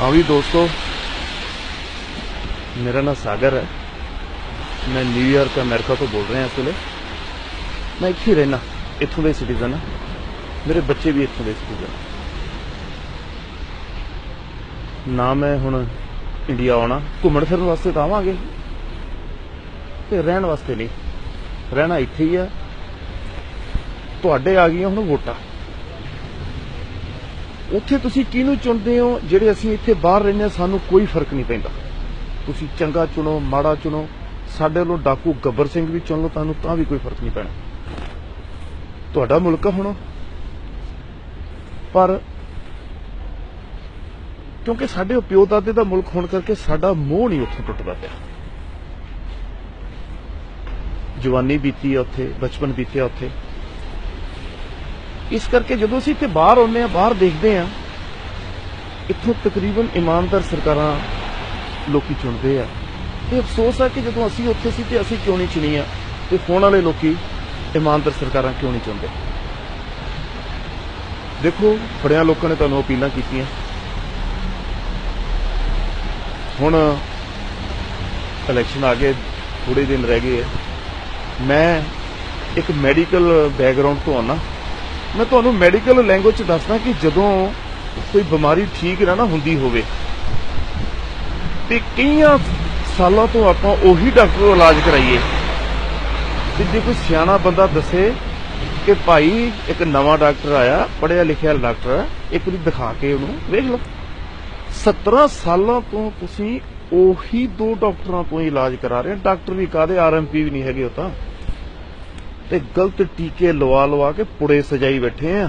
ਹਾਂ ਵੀ ਦੋਸਤੋ ਮੇਰਾ ਨਾਮ ਸਾਗਰ ਹੈ ਮੈਂ ਨਿਊਯਾਰਕ ਅਮਰੀਕਾ ਤੋਂ ਬੋਲ ਰਿਹਾ ਇਸ ਵੇਲੇ ਮੈਂ ਇੱਥੇ ਹੀ ਰਹਿਣਾ ਇੱਥੋਂ ਦੇ ਸਿਟੀਜ਼ਨ ਹਾਂ ਮੇਰੇ ਬੱਚੇ ਵੀ ਇੱਥੋਂ ਦੇ ਸਿਟੀਜ਼ਨ ਨਾ ਮੈਂ ਹੁਣ ਇੰਡੀਆ ਆਉਣਾ ਘੁੰਮਣ ਫਿਰਨ ਵਾਸਤੇ ਤਾਂ ਆਵਾਂਗੇ ਤੇ ਰਹਿਣ ਵਾਸਤੇ ਨਹੀਂ ਰਹਿਣਾ ਇੱਥੇ ਹੀ ਆ ਤੁਹਾਡੇ ਆ ਗਈਆਂ ਹੁਣ ਵੋਟਾਂ ਉੱਥੇ ਤੁਸੀਂ ਕਿਹਨੂੰ ਚੁਣਦੇ ਹੋ? ਜਿਹੜੇ ਅਸੀਂ ਇੱਥੇ ਬਾਹਰ ਰਹਿੰਦੇ ਸਾਨੂੰ ਕੋਈ ਫ਼ਰਕ ਨਹੀਂ ਪੈਂਦਾ। ਤੁਸੀਂ ਚੰਗਾ ਚੁਣੋ, ਮਾੜਾ ਚੁਣੋ। ਸਾਡੇ ਵੱਲੋਂ ਡਾਕੂ ਗੱਬਰ ਸਿੰਘ ਵੀ ਚੁਣ ਲਓ, ਤੁਹਾਨੂੰ ਤਾਂ ਵੀ ਕੋਈ ਫ਼ਰਕ ਨਹੀਂ ਪੈਣਾ। ਤੁਹਾਡਾ ਮੁਲਕ ਆ ਹੁਣ। ਪਰ ਕਿਉਂਕਿ ਸਾਡੇ ਪਿਓ ਦਾਦੇ ਦਾ ਮੁਲਕ ਹੋਣ ਕਰਕੇ ਸਾਡਾ ਮੋਹ ਨਹੀਂ ਉੱਥੇ ਟੁੱਟਦਾ ਪਿਆ। ਜਵਾਨੀ ਬੀਤੀ ਉੱਥੇ, ਬਚਪਨ ਬੀਤਿਆ ਉੱਥੇ। ਇਸ ਕਰਕੇ ਜਦੋਂ ਅਸੀਂ ਇੱਥੇ ਬਾਹਰ ਆਉਂਦੇ ਆ ਬਾਹਰ ਦੇਖਦੇ ਆ ਇੱਥੋਂ ਤਕਰੀਬਨ ਇਮਾਨਦਾਰ ਸਰਕਾਰਾਂ ਲੋਕੀ ਚੁਣਦੇ ਆ। ਇਹ ਅਫਸੋਸ ਆ ਕਿ ਜਦੋਂ ਅਸੀਂ ਉੱਥੇ ਸੀ ਤੇ ਅਸੀਂ ਕਿਉਂ ਨਹੀਂ ਚੁਣੀਆਂ ਤੇ ਹੁਣ ਵਾਲੇ ਲੋਕੀ ਇਮਾਨਦਾਰ ਸਰਕਾਰਾਂ ਕਿਉਂ ਨਹੀਂ ਚੁਣਦੇ? ਦੇਖੋ ਬੜਿਆਂ ਲੋਕਾਂ ਨੇ ਤੁਹਾਨੂੰ ਅਪੀਲਾਂ ਕੀਤੀਆਂ। ਹੁਣ ਇਲੈਕਸ਼ਨ ਆ ਗਏ ਥੋੜੇ ਦਿਨ ਰਹਿ ਗਏ ਆ। ਮੈਂ ਇੱਕ ਮੈਡੀਕਲ ਬੈਕਗ੍ਰਾਉਂਡ ਤੋਂ ਆਉਣਾ ਮੈਂ ਤੁਹਾਨੂੰ ਮੈਡੀਕਲ ਲੈਂਗੁਏਜ ਚ ਦੱਸਦਾ ਕਿ ਜਦੋਂ ਕੋਈ ਬਿਮਾਰੀ ਠੀਕ ਨਾ ਨਾ ਹੁੰਦੀ ਹੋਵੇ ਤੇ ਕਈਆਂ ਸਾਲਾਂ ਤੋਂ ਆਪਾਂ ਉਹੀ ਡਾਕਟਰ ਤੋਂ ਇਲਾਜ ਕਰਾਈਏ। ਤੇ ਜੇ ਕੋਈ ਸਿਆਣਾ ਬੰਦਾ ਦੱਸੇ ਕਿ ਭਾਈ ਇੱਕ ਨਵਾਂ ਡਾਕਟਰ ਆਇਆ ਪੜਿਆ ਲਿਖਿਆ ਡਾਕਟਰ ਹੈ, ਇੱਕ ਵਾਰੀ ਦਿਖਾ ਕੇ ਉਹਨੂੰ ਵੇਖ ਲਓ। 17 ਸਾਲਾਂ ਤੋਂ ਤੁਸੀਂ ਉਹੀ ਦੋ ਡਾਕਟਰਾਂ ਤੋਂ ਇਲਾਜ ਕਰਾ ਰਹੇ ਡਾਕਟਰ ਵੀ ਕਾਦੇ ਆਰਐਮਪੀ ਵੀ ਨਹੀਂ ਹੈਗੇ ਉਹ ਤਾਂ। ਤੇ ਗਲਤ ਟੀਕੇ ਲਵਾ ਲਵਾ ਕੇ ਪੁੜੇ ਸਜਾਈ ਬੈਠੇ ਆ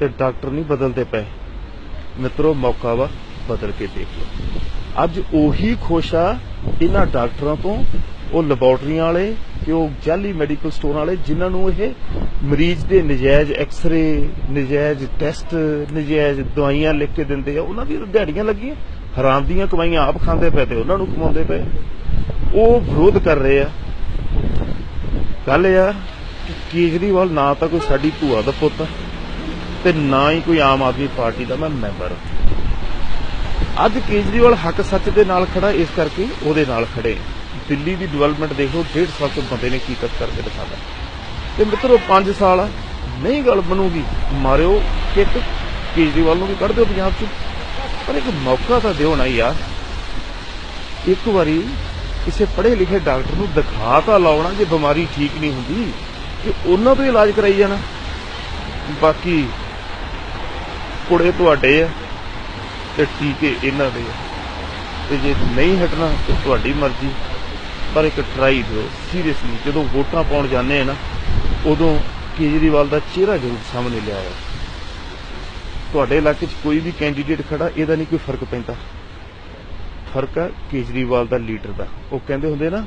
ਤੇ ਡਾਕਟਰ ਨਹੀਂ ਬਦਲਦੇ ਪਏ। ਮਿੱਤਰੋ, ਮੌਕਾ ਵਾ ਬਦਲ ਕੇ ਦੇਖ ਲਓ। ਅੱਜ ਉਹੀ ਖੁਸ਼ ਆ ਇਹਨਾਂ ਡਾਕਟਰਾਂ ਤੋਂ, ਉਹ ਲੈਬੋਰਟਰੀਆਂ ਵਾਲੇ ਤੇ ਉਹ ਜਾਲੀ ਮੈਡੀਕਲ ਸਟੋਰ ਵਾਲੇ ਜਿਨ੍ਹਾਂ ਨੂੰ ਇਹ ਮਰੀਜ਼ ਦੇ ਨਜਾਇਜ਼ ਐਕਸ-ਰੇ, ਨਜਾਇਜ਼ ਟੈਸਟ, ਨਜਾਇਜ਼ ਦਵਾਈਆਂ ਲਿਖ ਕੇ ਦਿੰਦੇ ਆ, ਉਹਨਾਂ ਦੀ ਦਿਹਾੜੀਆਂ ਲੱਗੀਆਂ। ਹਰਾਮ ਦੀਆਂ ਕਮਾਈਆਂ ਆਪ ਖਾਂਦੇ ਪਏ ਤੇ ਉਹਨਾਂ ਨੂੰ ਕਮਾਉਂਦੇ ਪਏ। ਉਹ ਵਿਰੋਧ ਕਰ ਰਹੇ ਆ। ਗੱਲ ਆ ਕੇਜਰੀਵਾਲ ਨਾ ਤਾਂ ਕੋਈ ਸਾਡੀ ਭੂਆ ਦਾ ਪੁੱਤ ਤੇ ਨਾ ਹੀ ਕੋਈ ਆਮ ਆਦਮੀ ਪਾਰਟੀ ਦਾ ਮੈਂ ਮੈਂਬਰ ਅੱਜ ਕੇਜਰੀਵਾਲ ਹੱਕ ਸੱਚ ਦੇ ਨਾਲ ਖੜਾ ਇਸ ਕਰਕੇ ਉਹਦੇ ਨਾਲ ਖੜੇ ਦਿੱਲੀ ਦੀ ਡਿਵੈਲਪਮੈਂਟ ਦੇਖੋ 1.5 ਸਾਲ ਤੋਂ ਬੰਦੇ ਨੇ ਕੀ ਕੁਛ ਕਰਕੇ ਦਿਖਾਦਾ ਤੇ ਮਿੱਤਰੋ 5 ਸਾਲ ਆ, ਨਹੀਂ ਗੱਲ ਬਣੂਗੀ ਮਾਰਿਓ ਕਿੱਕ ਕੇਜਰੀਵਾਲ ਨੂੰ ਵੀ ਕੱਢ ਦਿਓ ਪੰਜਾਬ ਚ। ਪਰ ਇੱਕ ਮੌਕਾ ਤਾਂ ਦਿਓ ਨਾ ਯਾਰ। ਇੱਕ ਵਾਰੀ ਕਿਸੇ ਪੜ੍ਹੇ ਲਿਖੇ ਡਾਕਟਰ ਨੂੰ ਦਿਖਾ ਤਾਂ ਲਾਉਣਾ ਜੇ ਬਿਮਾਰੀ ਠੀਕ ਨਹੀਂ ਹੁੰਦੀ। ਕਿ ਉਹਨਾਂ ਤੋਂ ਇਲਾਜ ਕਰਾਈ ਜਾਣਾ। ਬਾਕੀ ਕੁੜੇ ਤੁਹਾਡੇ ਆ ਤੇ ਟੀਕੇ ਇਹਨਾਂ ਦੇ ਆ। ਤੇ ਜੇ ਨਹੀਂ ਹਟਣਾ ਤੇ ਤੁਹਾਡੀ ਮਰਜ਼ੀ, ਪਰ ਇੱਕ ਟਰਾਈ ਦਿਓ। ਸੀਰੀਅਸਲੀ ਜਦੋਂ ਵੋਟਾਂ ਪਾਉਣ ਜਾਂਦੇ ਆ ਨਾ, ਉਦੋਂ ਕੇਜਰੀਵਾਲ ਦਾ ਚਿਹਰਾ ਜ਼ਰੂਰ ਸਾਹਮਣੇ ਲਿਆਇਆ ਤੁਹਾਡੇ ਇਲਾਕੇ 'ਚ ਕੋਈ ਵੀ ਕੈਂਡੀਡੇਟ ਖੜਾ, ਇਹਦਾ ਨਹੀਂ ਕੋਈ ਫ਼ਰਕ ਪੈਂਦਾ। ਫ਼ਰਕ ਹੈ ਕੇਜਰੀਵਾਲ ਦਾ ਲੀਡਰ ਦਾ। ਉਹ ਕਹਿੰਦੇ ਹੁੰਦੇ ਨਾ